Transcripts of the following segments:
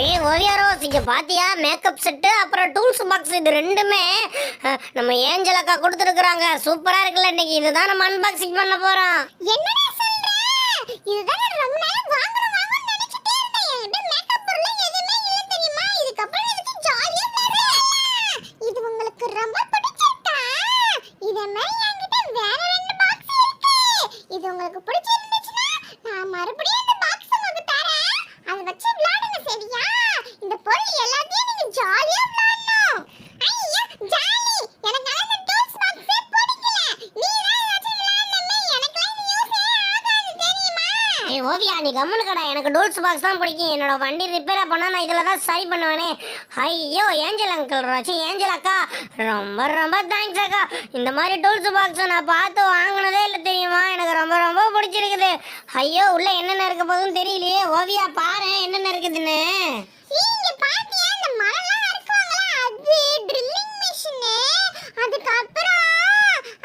ஏய் ஓவியா ரோஸ் இங்க பாத்தியா? மேக்கப் செட்டு அப்புறம் டூல்ஸ் பாக்ஸ் இது ரெண்டுமே நம்ம ஏஞ்சல் அக்கா கொடுத்துருக்குறாங்க. சூப்பரா இருக்குல்ல இன்னைக்கு. இதுதான் நம்ம அன்பாக்சிங் பண்ண போறோம். என்னடா சொல்ற? இதுதான் ரொம்ப நாளா வாங்கணும் வாங்கணும்னு நினைச்சிட்டே இருந்தேன். என்கிட்ட மேக்கப் பொருள் எதுவுமே இல்ல தெரியுமா? இதுக்கப்புறம் எனக்கு ஜாலியா தரேன் இது உங்களுக்கு ரொம்ப பிடிச்சிருக்கா? இதே மாதிரி என்கிட்ட வேற ரெண்டு பாக்ஸ் இருக்கு. இது உங்களுக்கு பிடிச்சிருந்துச்சுன்னா நான் மறுபடியும் அந்த பாக்ஸ் உங்களுக்கு தரேன் அதை வச்சு விளையாடுங்க சரியா இந்த பொருள் எல்லாத்தையும் நீங்க ஜாலியா விளையாடணும் ஐயா ஜாலி எனக்கு அந்த டூல்ஸ் பாக்ஸே பிடிக்கல நீ தான் ஏதாச்சும் விளையாடணுமே எனக்குலாம் இது யூஸே ஆகாது ஏ ஓவியா நீ கம்முனு கடை எனக்கு டூல்ஸ் பாக்ஸ் தான் பிடிக்கும். என்னோட வண்டி ரிப்பேராக போனால் நான் இதில் தான் சரி பண்ணுவேனே. ஐயோ ஏஞ்சல் அங்கிள் ராச்சி ஏஞ்சல் அக்கா. ரொம்ப ரொம்ப தேங்க்ஸ் அக்கா. இந்த மாதிரி டூல்ஸ் பாக்ஸ் நான் பார்த்து வாங்கினதே இல்லை தெரியுமா? எனக்கு ரொம்ப ரொம்ப பிடிச்சிருக்குது. ஐயோ உள்ள என்னென்ன இருக்க போதும் தெரியலையே. ஓவியா பாரு என்னென்ன இருக்குதுன்னு. பாத்தியா? இந்த அறுக்குவாங்களா அது ட்ரில்லிங் மிஷின் அதுக்கப்புறம்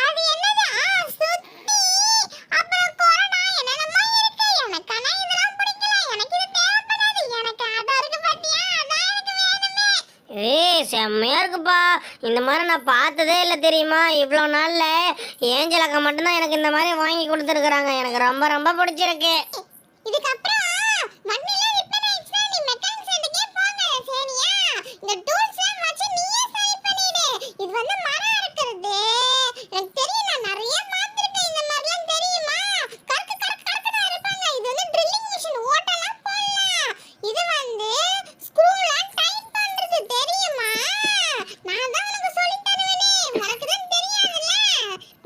அது என்னது ஆ சுத்தி அப்புறம் கொரோனா என்னென்னமோ இருக்கு எனக்கு ஆனா இதெல்லாம் பிடிக்கல எனக்கு இது தேவைப்படாது எனக்கு அதான் இருக்கு பாத்தியா அதான் எனக்கு வேணுமே ஏய் செம்மையா இருக்குப்பா. இந்த மாதிரி நான் பார்த்ததே இல்லை தெரியுமா? இவ்வளோ நாளில் ஏஞ்சலக்கா மட்டும்தான் எனக்கு இந்த மாதிரி வாங்கி கொடுத்துருக்குறாங்க. எனக்கு ரொம்ப ரொம்ப பிடிச்சிருக்கு இதுக்கப்புறம் வண்டிலாம் ரிப்பேர் ஆயிடுச்சுன்னா நீ மெக்கானிக் சென்டருக்கே போங்க சரியா இந்த டூல்ஸ்லாம் வச்சு நீயே சரி பண்ணிடு இது வந்து மரம் அறுக்கிறது எனக்கு தெரியும் நான் நிறைய பார்த்துருக்கேன் இந்த மாதிரிலாம் தெரியுமா கறக்கு கறக்கு கறக்குன்னு அறுப்பாங்க இது வந்து ட்ரில்லிங் மிஷின் ஓட்டலாம் போடலாம் இது வந்து ஸ்க்ரூலாம் டைட் பண்றது தெரியுமா நான் தான் உனக்கு சொல்லி தருவேனே உனக்கு தான் தெரியாதுல்ல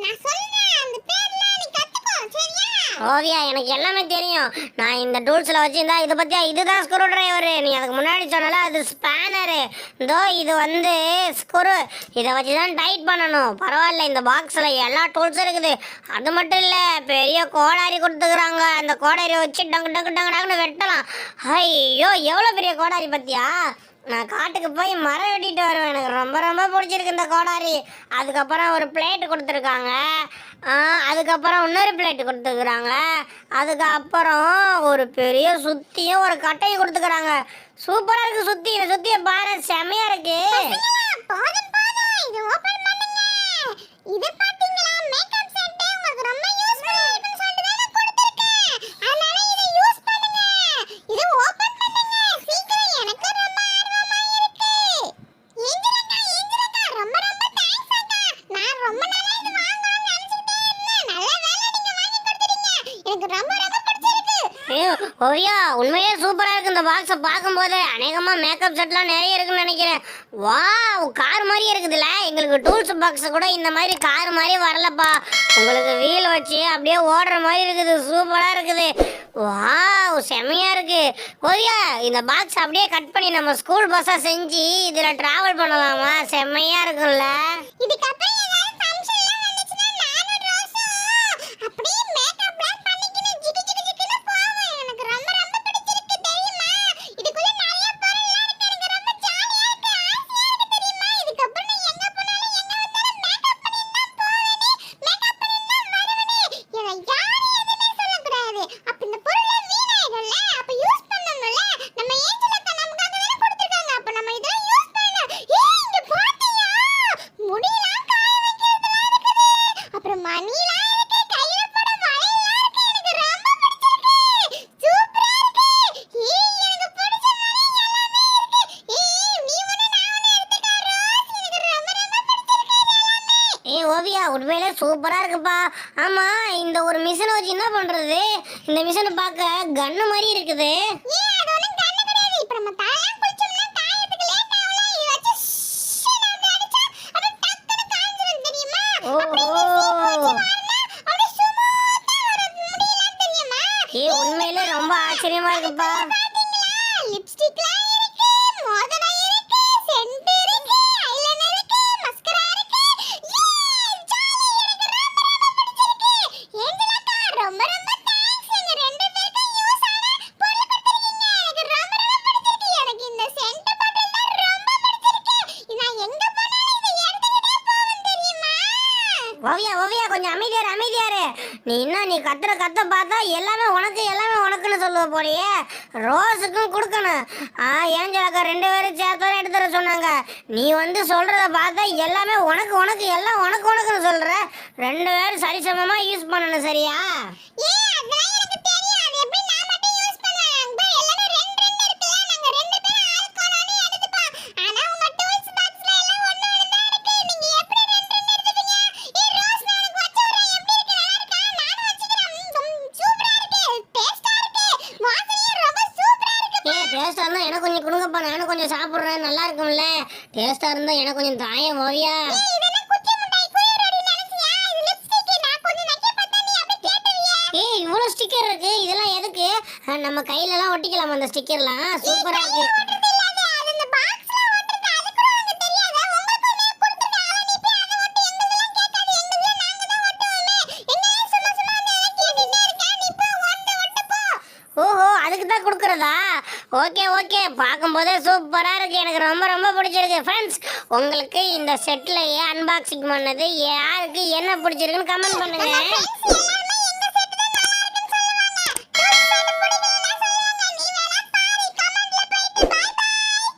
நான் சொல்றேன் அந்த பேர்லாம் நீ கத்துக்கோ சரியா ஓவியா எனக்கு எல்லாமே தெரியும். நான் இந்த டூல்ஸில் வச்சுருந்தா இது பற்றியா இதுதான் ஸ்க்ரூ டிரைவரு நீ அதுக்கு முன்னாடி சொன்னால அது ஸ்பேனரு இதோ இது வந்து ஸ்குரு. இதை வச்சு தான் டைட் பண்ணணும். பரவாயில்ல இந்த பாக்ஸில் எல்லா டூல்ஸும் இருக்குது. அது மட்டும் இல்லை பெரிய கோடாரி கொடுத்துக்குறாங்க. அந்த கோடாரி வச்சு டங்கு டங்கு டங்கு டங்குன்னு வெட்டலாம். ஐயோ எவ்வளோ பெரிய கோடாரி பற்றியா நான் காட்டுக்கு போய் மரம் வெட்டிட்டு வருவேன். எனக்கு ரொம்ப ரொம்ப பிடிச்சிருக்கு இந்த கோடாரி. அதுக்கப்புறம் ஒரு பிளேட்டு கொடுத்துருக்காங்க. அதுக்கப்புறம் இன்னொரு பிளேட்டு கொடுத்துருக்குறாங்க. அதுக்கப்புறம் ஒரு பெரிய சுத்தியும் ஒரு கட்டையும் கொடுத்துக்கிறாங்க. சூப்பராக இருக்குது சுத்தி. இந்த சுத்தியை பாரு செமையா இருக்கு. போதும் போதும். இது ஓபன் பண்ணுங்க. இது ஓவியா உண்மையே சூப்பராக இருக்கு இந்த பாக்ஸை பார்க்கும்போது. அநேகமாக மேக்கப் செட்லாம் நிறைய இருக்குன்னு நினைக்கிறேன். வா கார் மாதிரி இருக்குதுல்ல? எங்களுக்கு டூல்ஸ் பாக்ஸ் கூட இந்த மாதிரி கார் மாதிரி வரலப்பா. உங்களுக்கு வீல் வச்சு அப்படியே ஓடுற மாதிரி இருக்குது. சூப்பராக இருக்குது. வா செம்மையா இருக்கு. ஓவியா இந்த பாக்ஸ் அப்படியே கட் பண்ணி நம்ம ஸ்கூல் பஸ்ஸாக செஞ்சு இதில் ட்ராவல் பண்ணலாமா? செம்மையா இருக்கும்ல. இதுக்கப்புறம் மணிலாம் இருக்கு கையில போட வளையல்லாம் இருக்கு எனக்கு ரொம்ப பிடிச்சிருக்கு. சூப்பரா இருக்கு. ஏய் எனக்கு பிடிச்ச மாதிரி எல்லாமே இருக்கு. ஏய் நீ ஒண்ணு நான் ஒண்ணு எடுத்துக்கோ ரோஸ். எனக்கு ரொம்ப ரொம்ப பிடிச்சிருக்கு இது எல்லாமே. ஏய் ஓவியா உண்மையிலே சூப்பராக இருக்குப்பா. ஆமாம் இந்த ஒரு மிஷினை வச்சு என்ன பண்ணுறது இந்த மிஷினை பார்க்க கன்னு மாதிரி இருக்குது. பாத்தீங்களா லிப்ஸ்டிக்லாம் ஓவியா கொஞ்சம் அமைதியாரு அமைதியாரு. நீ என்ன நீ கத்துற கத்த பார்த்தா எல்லாமே உனக்கு எல்லாமே உனக்குன்னு சொல்லுவ போலியே. ரோஸுக்கும் கொடுக்கணும். ஆ ஏஞ்சலாக்கா ரெண்டு பேரும் சேர்த்து எடுத்துட சொன்னாங்க. நீ வந்து சொல்றத பார்த்தா எல்லாமே உனக்கு உனக்கு எல்லாம் உனக்கு உனக்குன்னு சொல்ற. ரெண்டு பேரும் சரிசமமா யூஸ் பண்ணணும் சரியா? ஏ டேஸ்டா இருந்தா எனக்கு கொஞ்சம் கொடுங்கப்பா. நானும் கொஞ்சம் சாப்பிட்றேன். நல்லா இருக்கும்ல. டேஸ்டா இருந்தா எனக்கு கொஞ்சம் தாயம் ஓவியா. ஏய் இவ்வளோ ஸ்டிக்கர் இருக்கு. இதெல்லாம் எதுக்கு? நம்ம கையிலலாம் ஒட்டிக்கலாம் அந்த ஸ்டிக்கர்லாம் சூப்பரா இருக்கு. ஓஹோ அதுக்கு தான் கொடுக்குறதா? Okay okay. பார்க்கும்போதே சூப்பராக இருக்குது எனக்கு ரொம்ப ரொம்ப பிடிச்சிருக்கு. ஃப்ரெண்ட்ஸ் உங்களுக்கு இந்த செட்லையே அன்பாக்சிங் பண்ணது யாருக்கு என்ன பிடிச்சிருக்குன்னு கமெண்ட் பண்ணுங்கள்